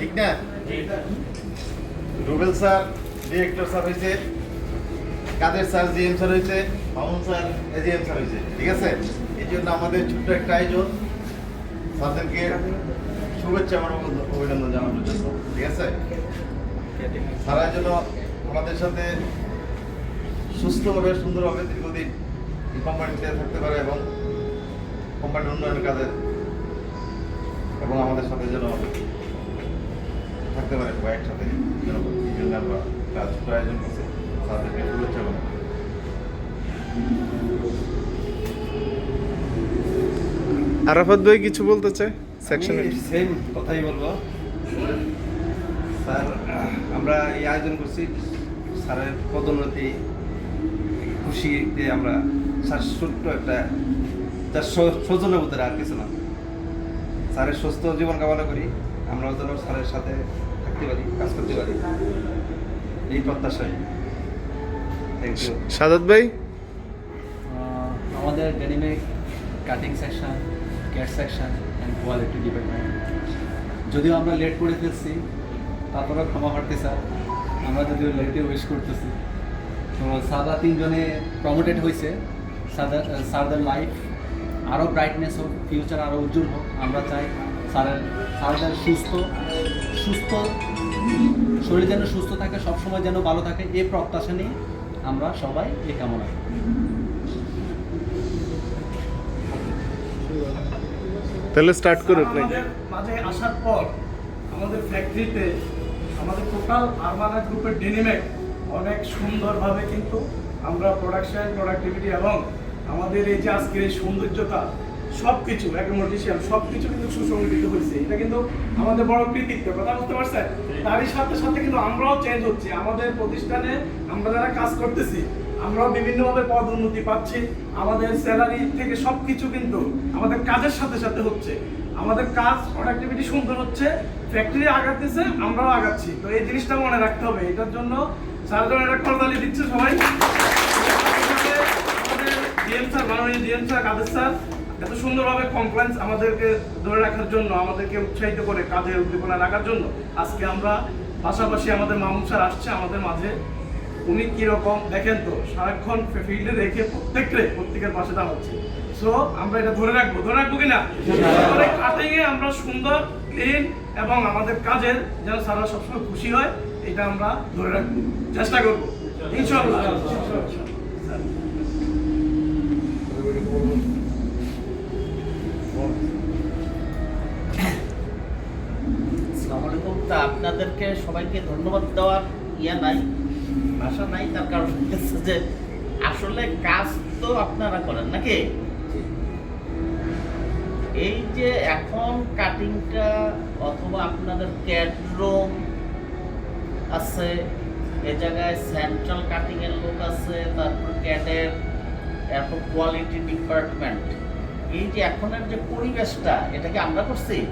ঠিক না? Rubel sir, director sir হয়েছে কাদের স্যার, জিএম স্যার হয়েছে মামুন স্যার, এজিএম স্যার হয়েছে ঠিক আছে? এই জন্য আমাদের ছোট্ট একটা আয়োজন। স্যারদেরকে শুভেচ্ছা এবং অভিনন্দন জানানোর জন্য, ঠিক আছে? সারা জন্য আমাদের সাথে সুস্থভাবে, সুন্দরভাবে দীর্ঘদিন এই কোম্পানিতে থাকতে পারে এবং কোম্পানির উন্নয়নের কাজে এবং আমাদের সাথে যেন থাকতে পারে সবাই একসাথে এই জন্য আমরা কাজ আয়োজন করছি তাদেরকে শুভেচ্ছা জানাব আরাফাত ভাই কিছু বলতে চায় সেকশনে সেম কথাই বলব। স্যার আমরা এই আয়োজন করছি স্যারের পদোন্নতি খুশিতে আমরা স্যার ছোট্ট একটা তার সৌজন্য বোধের আর কিছু না। স্যারের সুস্থ জীবন কামনা করি আমরাও যেন স্যারের সাথে থাকতে পারি কাজ করতে পারি এই ইউ সাদাত ভাই? আমাদের ডেনিমিক কাটিং সেকশন ক্যাট সেকশন অ্যান্ড কোয়ালিটি ডিপার্টমেন্ট যদিও আমরা লেট করে ফেলছি তারপরেও ক্ষমা প্রার্থী স্যার আমরা যদিও লেটে উইশ করতেছি। তো সাদা তিনজনে প্রমোটেড হয়েছে। সাদা সারদের লাইফ আরও ব্রাইটনেস হোক ফিউচার আরও উজ্জ্বল হোক আমরা চাই স্যারের স্যারদের সুস্থ সুস্থ শরীর যেন সুস্থ থাকে সবসময় যেন ভালো থাকে এই প্রত্যাশা নিয়ে আমরা সবাই এই কামনা করি। তাহলে স্টার্ট করুক নাকি? মাঝে আসার পর আমাদের ফ্যাক্টরিতে আমাদের টোটাল আরমানা গ্রুপের ডেনিমেক অনেক সুন্দরভাবে কিন্তু আমরা প্রোডাকশন প্রোডাক্টিভিটি এবং আমাদের এই যে আজকের এই সৌন্দর্যতা সব কিছু অ্যাগ্রোমোটিশিয়ান সব কিছু কিন্তু সুসংগঠিত হয়েছে। এটা কিন্তু আমাদের বড় কৃতিত্ব, কথা বুঝতে পারছেন? তারই সাথে সাথে কিন্তু আমরাও চেঞ্জ হচ্ছি। আমাদের প্রতিষ্ঠানে আমরা যারা কাজ করতেছি, আমরাও বিভিন্নভাবে পদ উন্নতি পাচ্ছি। আমাদের স্যালারি থেকে সব কিছু কিন্তু আমাদের কাজের সাথে সাথে হচ্ছে। আমাদের কাজ প্রোডাক্টিভিটি সুন্দর হচ্ছে ফ্যাক্টরি আগাতেছে, আমরাও আগাচ্ছি। তো এই জিনিসটা মনে রাখতে হবে। এটার জন্য সার্জন একটা করতালি দিচ্ছে সবাই। ডিএম স্যার মাননীয় ডিএম স্যার কাদের স্যার এত সুন্দরভাবে কমপ্লেন্স আমাদেরকে ধরে রাখার জন্য, আমাদেরকে উৎসাহিত করে কাজের উদ্দীপনা রাখার জন্য, আজকে আমরা পাশাপাশি আমাদের মামুন স্যার আসছে আমাদের মাঝে। উনি কীরকম, দেখেন তো, সারাক্ষণ ফিল্ডে রেখে প্রত্যেককে, প্রত্যেকের পাশে দাঁড়াচ্ছে। সো আমরা এটা ধরে রাখব ধরে রাখব কিনা? কাটিং এ আমরা সুন্দর ক্লিন এবং আমাদের কাজের যেন সারা সবসময় খুশি হয়, এটা আমরা ধরে রাখব চেষ্টা করব। ইনশাল্লাহ আলাইকুম তা আপনাদেরকে সবাইকে ধন্যবাদ দেওয়ার ইয়া নাই, ভাষা নাই, তার কারণ হচ্ছে যে আসলে কাজ তো আপনারা করেন নাকি? এই যে এখন কাটিংটা অথবা আপনাদের ক্যাডরুম আছে, এ জায়গায় সেন্ট্রাল কাটিং এর লোক আছে, তারপর ক্যাডের এরপর কোয়ালিটি ডিপার্টমেন্ট এই যে এখনের যে পরিবেশটা এটা কি আমরা করছি?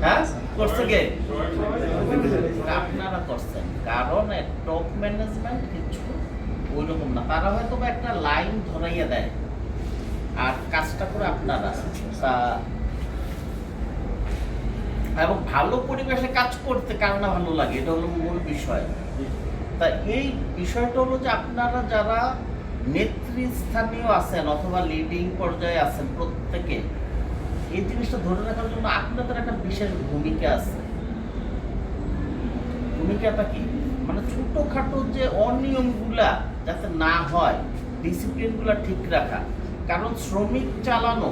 হ্যাঁ? করছে কে? আপনারা করছেন। কারণ টপ ম্যানেজমেন্ট কিছু ওই রকম না। তারা হয়তো বা একটা লাইন ধরাইয়া দেয়। আর কাজটা করে আপনারা। এবং ভালো পরিবেশে কাজ করতে কার না ভালো লাগে? এটা হলো মূল বিষয়। তা এই বিষয়টা হলো যে আপনারা যারা নেতৃস্থানীয় আছেন অথবা লিডিং পর্যায়ে আছেন প্রত্যেকে, এই জিনিসটা ধরে রাখার জন্য আপনাদের একটা বিশেষ ভূমিকা আছে। ভূমিকাটা কি? মানে ছোটখাটো যে অনিয়মগুলা যাতে না হয় ডিসিপ্লিনগুলা ঠিক রাখা। কারণ শ্রমিক চালানো,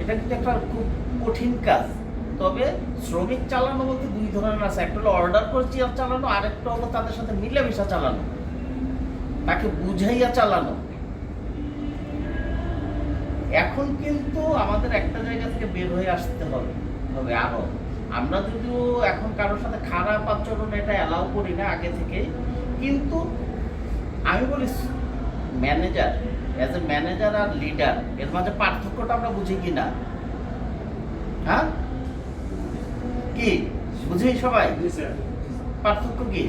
এটা কিন্তু একটা খুব কঠিন কাজ। তবে শ্রমিক চালানো বলতে দুই ধরনের আছে, একটা হলো অর্ডার করে চালানো, আরেকটা হলো তাদের সাথে মিলেমিশা চালানো। তাকে বুঝাইয়া চালানো। এখন কিন্তু আমাদের একটা জায়গা থেকে বের হয়ে আসতে হবে হবে আরও। আমরা যদিও এখন কারোর সাথে খারাপ আচরণ এটা অ্যালাউ করি না আগে থেকে কিন্তু আমি বলি ম্যানেজার অ্যাজ এ ম্যানেজার আর লিডার এর মাঝে পার্থক্যটা আমরা বুঝি কি না? হ্যাঁ? কি? বুঝি সবাই? পার্থক্য কি?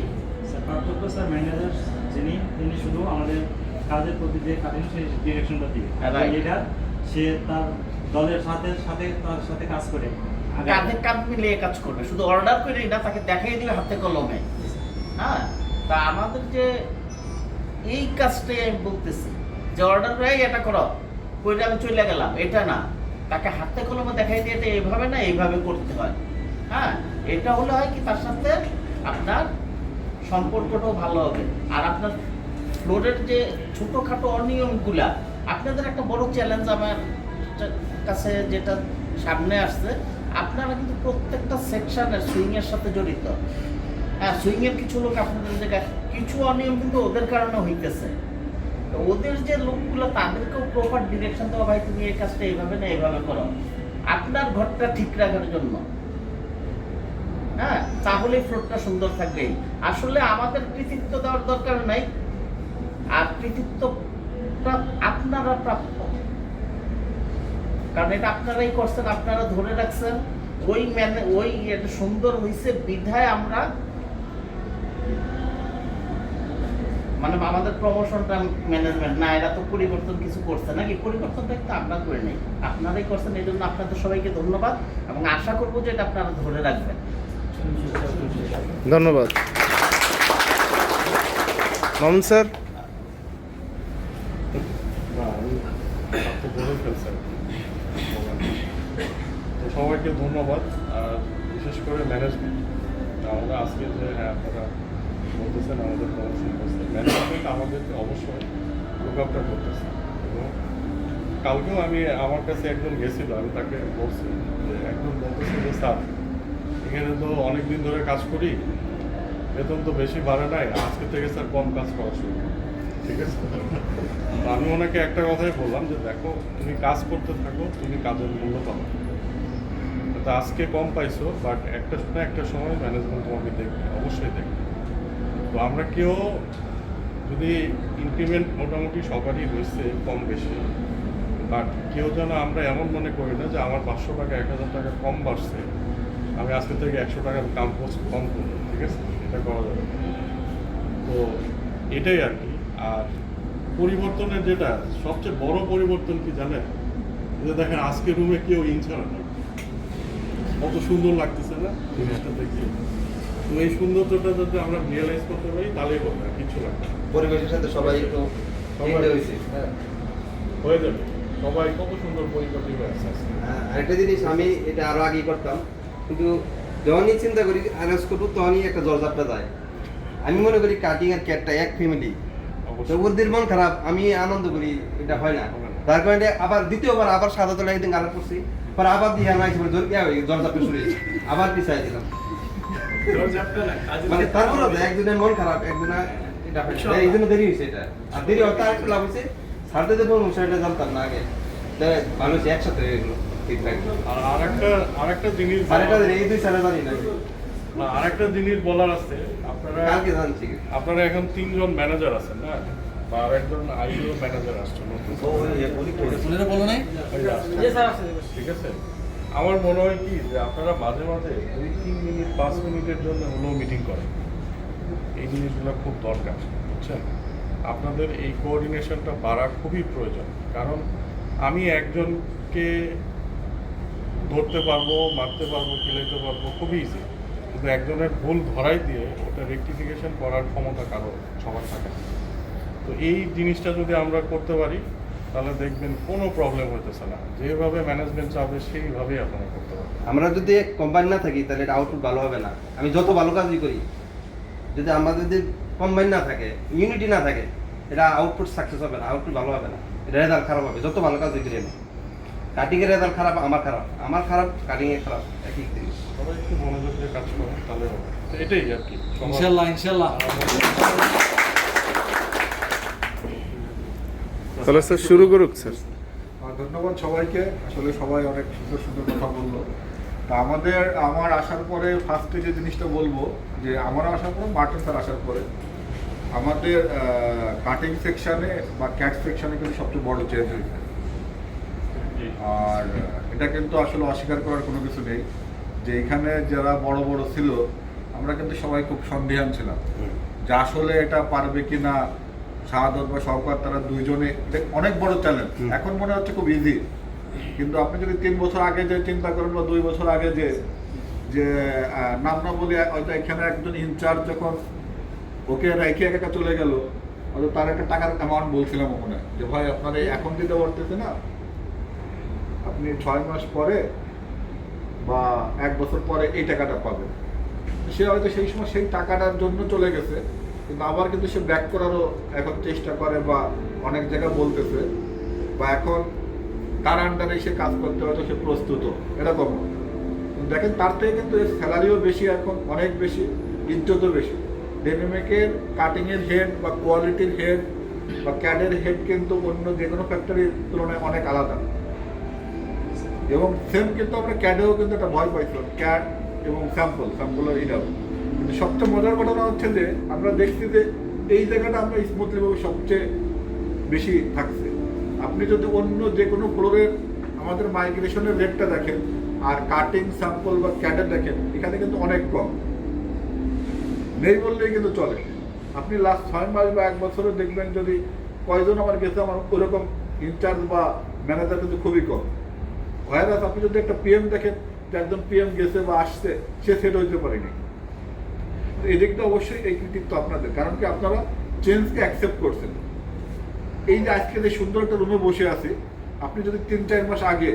স্যার পার্থক্য স্যার ম্যানেজার যিনি তিনি শুধু আমাদের কাজের প্রতি যে কাজের সেই ডিরেকশনটা দিবে হ্যাঁ, right. সে তার দলের সাথে সাথে তার সাথে কাজ করে। কাঁধে কাঁধ মিলিয়ে কাজ করবে। শুধু অর্ডার করে না তাকে দেখাই দিবে হাতে কলমে। হ্যাঁ? তা আমাদের যে এই কাজটাই আমি বলতেছি যে অর্ডার করে এটা করো। করে আমি চলে গেলাম। এটা না। তাকে হাতে কলমে দেখাই দিয়ে এটা এইভাবে না এইভাবে করতে হয়। হ্যাঁ? এটা হলে হয় কি তার সাথে আপনার সম্পর্কটাও ভালো হবে। আর আপনার ফ্লোরের যে ছোটোখাটো অনিয়মগুলা, আপনাদের একটা বড় চ্যালেঞ্জ আমার কাছে যেটা সামনে আসছে, আপনারা কিন্তু প্রত্যেকটা সেকশনের সুইংয়ের সাথে জড়িত। হ্যাঁ সুইংয়ের কিছু লোক আপনাদের জায়গায়, কিছু অনিয়ম কিন্তু ওদের কারণে হইতেছে। তো ওদের যে লোকগুলো, তাদেরকেও প্রপার ডিরেকশন দেওয়া ভাই, তুমি এই কাজটা এইভাবে না এইভাবে করো। আপনার ঘরটা ঠিক রাখার জন্য। হ্যাঁ তাহলে ফ্লোরটা সুন্দর থাকবে। আসলে আমাদের কৃতিত্ব দেওয়ার দরকার নাই। আর কৃতিত্বটা আপনারা প্রাপ্য কারণ এটা আপনারাই করছেন, আপনারা ধরে রাখছেন। ওই ম্যানে, ওই এটা সুন্দর হয়েছে বিধায় আমরা মানে আমাদের প্রমোশনটা ম্যানেজমেন্ট না, এরা তো পরিবর্তন কিছু করছে নাকি? পরিবর্তনটা কিন্তু আমরা করে নেই। আপনারাই করছেন এই জন্য আপনাদের সবাইকে ধন্যবাদ এবং আশা করব যে এটা আপনারা ধরে রাখবেন। ধন্যবাদ। মামুন স্যার? সবাইকে ধন্যবাদ, আর বিশেষ করে ম্যানেজমেন্ট আমরা আজকে যে হ্যাঁ আপনারা বলতেছেন আমাদের প্রমোশন করছে ম্যানেজমেন্ট আমাদেরকে অবশ্যই লুক আপটা করতেছে। এবং কালকেও আমি আমার কাছে একজন গেছিল, আমি তাকে বলছি যে, একজন বলতেছে যে, স্যার এখানে তো অনেক দিন ধরে কাজ করি। বেতন তো বেশি বাড়ে নাই, আজকে থেকে স্যার কম কাজ করা শুরু ঠিক আছে? আমি ওনাকে একটা কথাই বললাম যে, দেখো, তুমি কাজ করতে থাকো, তুমি কাজের মূল্য পাবো। তো আজকে কম পাইছো বাট একটা না একটা সময় ম্যানেজমেন্ট তোমাকে দেখবে, অবশ্যই দেখবে। তো আমরা কেউ যদি ইনক্রিমেন্ট মোটামুটি সবারই হয়েছে কম বেশি বাট কেউ যেন আমরা এমন মনে করি না যে, আমার পাঁচশো টাকা, এক হাজার টাকা কম বাড়ছে। আমি আজকে থেকে একশো টাকা কাম পোস্ট কম করব ঠিক আছে? এটা করা যাবে তো এটাই আর কি। আর পরিবর্তনের যেটা সবচেয়ে বড় পরিবর্তন কি জানেন? যে দেখেন আজকে রুমে কেউ ইনছাড়া নেই। কত সুন্দর লাগতেছে না? জিনিসটা দেখি। তো এই সৌন্দর্যটা যদি আমরা রিয়েলাইজ করতে পারি তাহলেই হবে আর কিছু লাগবে না। পরিবেশের সাথে সবাই একটু হ্যাঁ। হয়ে যাবে। সবাই কত সুন্দর পরিপাটি হয়ে আছে। হ্যাঁ, আরেকটা জিনিস আমি এটা আরও আগে করতাম। কিন্তু যখনই চিন্তা করি আনাজ করব তখনই একটা জলজাপটা যায়। আমি মনে করি কাটিং আর ক্যাটটা এক ফ্যামিলি ওদের মন খারাপ আমি আনন্দ করি এটা হয় না। তার কারণে আবার দ্বিতীয়বার আবার সাদা তোলা একদিন কালার করছি। পরে আবার দিয়ে আমার জোর ইয়া হয়ে জলজাপটা শুরু হয়েছে। আবার পিছাই দিলাম। মানে তারপরে একদিনের মন খারাপ একদিনে এটা এই জন্য দেরি হয়েছে এটা। আর দেরি হতে আরেকটু লাভ হয়েছে। ছাড়তে দেবো সেটা জানতাম না আগে। ভালো হয়েছে একসাথে হয়ে গেলো। আরেকটা জিনিস বলার আছে। আপনারা আপনারা এখন তিনজন ম্যানেজার আছেন না বা আরেকজন আইও ম্যানেজার আসছেন। ঠিক আছে? আমার মনে হয় কি যে আপনারা মাঝে মাঝে দুই তিন মিনিট পাঁচ মিনিটের জন্য হলেও মিটিং করেন। এই জিনিসগুলো খুব দরকার বুঝছেন? আপনাদের এই কোঅর্ডিনেশনটা বাড়া খুবই প্রয়োজন। কারণ আমি একজনকে ধরতে পারব, মারতে পারব, খেলাইতে পারব খুবই ইজি কিন্তু একজনের ভুল ধরাই দিয়ে ওটা রেকটিফিকেশন করার ক্ষমতা কারও সবার থাকে তো এই জিনিসটা যদি আমরা করতে পারি, তাহলে দেখবেন কোনো প্রবলেম হইতেছে না। যেভাবে ম্যানেজমেন্ট চাবে, সেইভাবেই আপনারা করতে পারবেন। আমরা যদি কম্বাইন না থাকি, তাহলে এটা আউটপুট ভালো হবে না। আমি যত ভালো কাজই করি, যদি আমাদের যদি কম্বাইন না থাকে ইউনিটি না থাকে, এটা আউটপুট সাকসেস হবে না আউটপুট ভালো হবে না, এটা রেজাল্ট খারাপ হবে। যত ভালো কাজই করি আমি। কাটিং এর রেজাল্ট খারাপ আমার খারাপ। আমার খারাপ কাটিং এর খারাপ। একই জিনিস সবাই একটু মনোযোগ দিয়ে কাজ করেন তাহলে তো এটাই আর কি। ইনশাল্লাহ ইনশাল্লাহ। তাহলে স্যার শুরু করুক স্যার। আর ধন্যবাদ সবাইকে। আসলে সবাই অনেক সুন্দর সুন্দর কথা বলল। তা আমাদের আমার আসার পরে ফার্স্টে যে জিনিসটা বলব যে আমার আসার পরে মার্টিন স্যার আসার পরে। আমাদের কাটিং সেকশনে বা ক্যাট সেকশনে কিন্তু সবচেয়ে বড় চেঞ্জ হয়েছে। আর এটা কিন্তু আসলে অস্বীকার করার কোনো কিছু নেই। যে এখানে যারা বড় বড় ছিল আমরা কিন্তু সবাই খুব সন্দেহান ছিলাম। যে আসলে এটা পারবে কি না শাহাদত বা সরকার তারা দুইজনে এটা অনেক বড় চ্যালেঞ্জ এখন মনে হচ্ছে খুব ইজি কিন্তু আপনি যদি তিন বছর আগে যে চিন্তা করেন বা দুই বছর আগে যে যে নাম না বলে হয়তো এখানে একজন ইনচার্জ যখন ওকে রেখে একা চলে গেল হয়তো তার একটা টাকার অ্যামাউন্ট বলছিলাম হয় যে ভাই আপনার এই এখন দিতে পারতেছে না আপনি ছয় মাস পরে বা এক বছর পরে এই টাকাটা পাবেন। সে হয়তো সেই সময় সেই টাকাটার জন্য চলে গেছে, কিন্তু আবার কিন্তু সে ব্যাক করারও এখন চেষ্টা করে বা অনেক জায়গায় বলতেছে বা এখন তার আন্ডারে সে কাজ করতে হয়তো সে প্রস্তুত। এরকম দেখেন, তার থেকে কিন্তু এর স্যালারিও বেশি, এখন অনেক বেশি, ইজ্জতও বেশি। ডেনিমেকের কাটিংয়ের হেড বা কোয়ালিটির হেড বা ক্যাডের হেড কিন্তু অন্য যে কোনো ফ্যাক্টরির তুলনায় অনেক আলাদা। এবং সেম কিন্তু আমরা ক্যাডেও কিন্তু একটা ভয় পাইছিলাম। ক্যাড এবং স্যাম্পল স্যাম্পলের এটাও কিন্তু সবচেয়ে মজার ঘটনা হচ্ছে যে, আমরা দেখছি যে এই জায়গাটা আমরা স্মুথলিভাবে সবচেয়ে বেশি থাকছে। আপনি যদি অন্য যে কোনো ফ্লোরের আমাদের মাইগ্রেশনের রেটটা দেখেন, আর কাটিং স্যাম্পল বা ক্যাডের দেখেন, এখানে কিন্তু অনেক কম। নেই বললেই কিন্তু চলে। আপনি লাস্ট ছয় মাস বা এক বছরে দেখবেন যদি কয়জন আমার গেছে, আমার ওরকম ইনচার্জ বা ম্যানেজার কিন্তু খুবই কম। ভাইরাস আপনি যদি একটা পিএম দেখেন যে একজন পিএম গেছে বা আসছে সে সেট হইতে পারেনি। এই দিকটা অবশ্যই এই কৃতিত্ব আপনাদের। কারণ কি আপনারা চেঞ্জকে অ্যাকসেপ্ট করছেন। এই যে আজকে যে সুন্দর একটা রুমে বসে আছি আপনি যদি তিন চার মাস আগে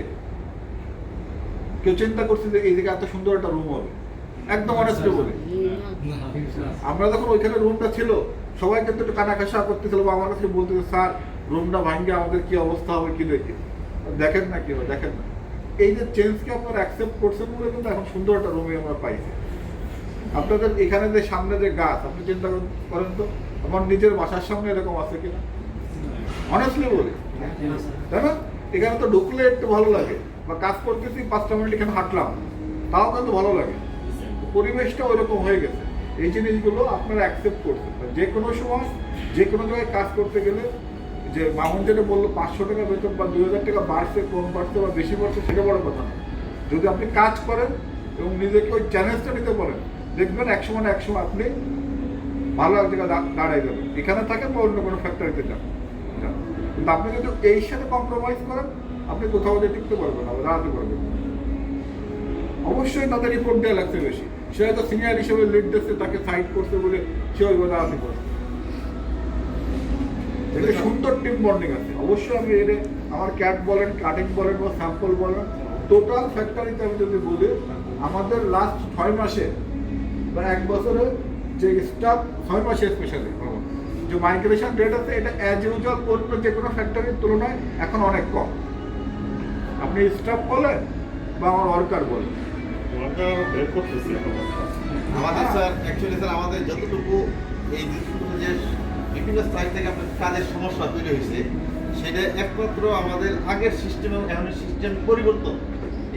কেউ চিন্তা করছেন যে এই দিকে এত সুন্দর একটা রুম হবে একদম অনেস্টলি বলে। আমরা যখন ওইখানে রুমটা ছিল সবাই কিন্তু একটু কানাকাশা করতেছিল বা আমার কাছে বলতেছে স্যার রুমটা ভাঙ্গে আমাদের কি অবস্থা হবে কি দেখে? দেখেন না কি হবে দেখেন না। এই যে চেঞ্জকে আপনারা অ্যাকসেপ্ট করছেন বলে কিন্তু এখন সুন্দর একটা রুমে আমরা পাইছি। আপনাদের এখানে যে সামনে যে গাছ, আপনি চিন্তা করেন- তো, আমার নিজের বাসার সামনে এরকম আছে কিনা? অনেস্টলি বলি। তাই না? এখানে তো ঢুকলে একটু ভালো লাগে। বা কাজ করতেছি, পাঁচটা মিনিট এখানে হাঁটলাম, তাও কিন্তু ভালো লাগে। পরিবেশটা ওইরকম হয়ে গেছে। এই জিনিসগুলো আপনারা অ্যাকসেপ্ট করছেন। যে কোনো সময় যে কোনো জায়গায় কাজ করতে গেলে যে মামুন যেটা বলল, পাঁচশো টাকা বেতন বা দুই হাজার টাকা বাড়ছে, কম বাড়ছে বা বেশি বাড়ছে, সেটা বড় কথা না। যদি আপনি কাজ করেন এবং নিজেকে ওই চ্যালেঞ্জটা নিতে পারেন, দেখবেন একসময় না একসময় আপনি ভালো এক জায়গায় দাঁড়াই যাবেন। এখানে থাকেন বা অন্য কোনো ফ্যাক্টরিতে যান। কিন্তু আপনি যদি এই সাথে কম্প্রোমাইজ করেন, আপনি কোথাও যে টিকতে পারবেন না দাঁড়াতে পারবেন অবশ্যই তাদের রিপোর্ট দেওয়া লাগছে বেশি। সে হয়তো সিনিয়র হিসেবে লিড দিচ্ছে, তাকে সাইড করছে বলে সে ওই দাঁড়াতে পারছে এটা সুন্দর টিম বন্ডিং আছে। অবশ্যই আমি এটা আমার ক্যাট বলেন কাটিং বলেন বা স্যাম্পল বলেন টোটাল ফ্যাক্টরিতে আমি যদি বলি আমাদের লাস্ট ছয় মাসে বা এক বছরে যে স্টাফ ছয় মাসে স্পেশালি যে মাইগ্রেশন রেট আছে এটা অ্যাজ ইউজুয়াল অন্য যে কোনো ফ্যাক্টরির তুলনায় এখন অনেক কম। আপনি স্টাফ বলেন বা আমার ওয়ার্কার বলেন। আমাদের স্যার অ্যাকচুয়ালি স্যার আমাদের যতটুকু এই যে বিভিন্ন স্থান থেকে আপনার কাজের সমস্যা তৈরি হয়েছে, সেটা একমাত্র আমাদের আগের সিস্টেম এবং এখন সিস্টেম পরিবর্তন।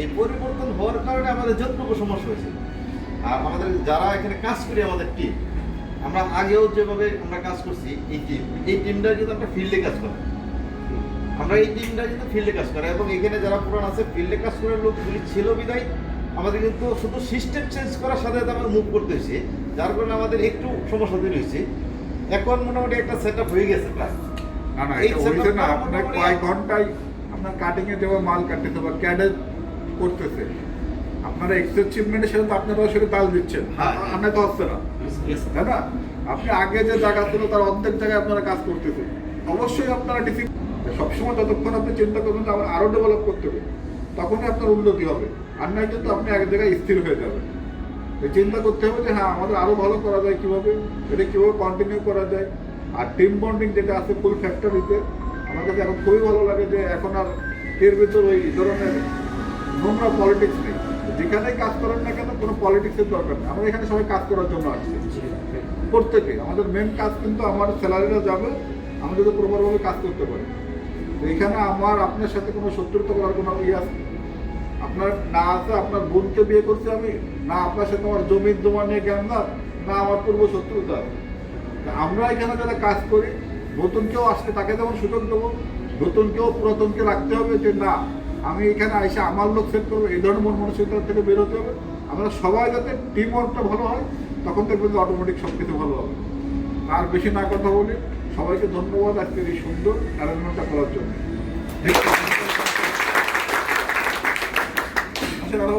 এই পরিবর্তন হওয়ার কারণে আমাদের যতটুকু সমস্যা হয়েছে। আর আমাদের যারা এখানে কাজ করি আমাদের টিম আমরা আগেও যেভাবে আমরা কাজ করছি, এই টিম এই টিমটা কিন্তু আমরা ফিল্ডে কাজ করে। আমরা এই টিমটা কিন্তু ফিল্ডে কাজ করে এবং এখানে যারা পুরান আছে ফিল্ডে কাজ করার লোকগুলি ছিল বিদায়। আমাদের কিন্তু শুধু সিস্টেম চেঞ্জ করার সাথে সাথে আমাদের মুভ করতে হয়েছে, যার কারণে আমাদের একটু সমস্যা তৈরি হয়েছে। এখন মোটামুটি একটা সেট আপ হয়ে গেছে প্রায়। না না এই এটা হইছে না আপনার কয়েক ঘন্টায় আপনার কাটিং এ যেভাবে মাল কাটতেছে বা ক্যাডে করতেছে। আপনারা এক্সেচিভমেন্টের সাথে তো আপনারাও সেটা তাল দিচ্ছেন। হ্যাঁ। আপনার তো হচ্ছে না। তাই না? আপনি আগে যে জায়গা ছিল তার অর্ধেক জায়গায় আপনারা কাজ করতেছেন। অবশ্যই আপনারা ডিসিপ্লিন সবসময় যতক্ষণ আপনি চিন্তা করবেন যে আমার আরও ডেভেলপ করতে হবে তখনই আপনার উন্নতি হবে। আর নয় কিন্তু আপনি এক জায়গায় স্থির হয়ে যাবেন। চিন্তা করতে হবে যে হ্যাঁ আমাদের আরও ভালো করা যায় কীভাবে এটা কীভাবে কন্টিনিউ করা যায়। আর টিম বন্ডিং যেটা আছে ফুল ফ্যাক্টরিতে আমার কাছে এখন খুবই ভালো লাগে যে এখন আর এর ভিতর ওই ধরনের নোংরা পলিটিক্স নেই। যেখানেই কাজ করেন না কেন কোনো পলিটিক্সের দরকার নেই। আমরা এখানে সবাই কাজ করার জন্য আসছি। প্রত্যেকে। আমাদের মেন কাজ কিন্তু আমার স্যালারিটা যাবে আমি যদি প্রপারভাবে কাজ করতে পারি। এখানে আমার আপনার সাথে কোনো শত্রুতা করার কোনো ইয়ে আছে? আপনার না আছে, আপনার বোনকে বিয়ে করছি আমি, না আপনার সাথে আমার জমির জমা নিয়ে জ্ঞান না না আমার পূর্ব শত্রুতা তা আমরা এখানে যারা কাজ করি, নতুন কেউ আসলে তাকে যেমন সুযোগ দেবো, নতুন কেউ পুরাতনকে রাখতে হবে যে না, আমি এখানে এসে আমার লোক সেট করব, এই ধরনের মন মানসিকতা থেকে বেরোতে হবে। আমরা সবাই যাতে টিম ওয়ার্কটা ভালো হয়, তখন দেখবেন যে অটোমেটিক সব কিছু ভালো হবে। আর বেশি না কথা বলি সবাইকে ধন্যবাদ, আজকের এই সুন্দর অ্যারেঞ্জমেন্টটা করার জন্য। আরও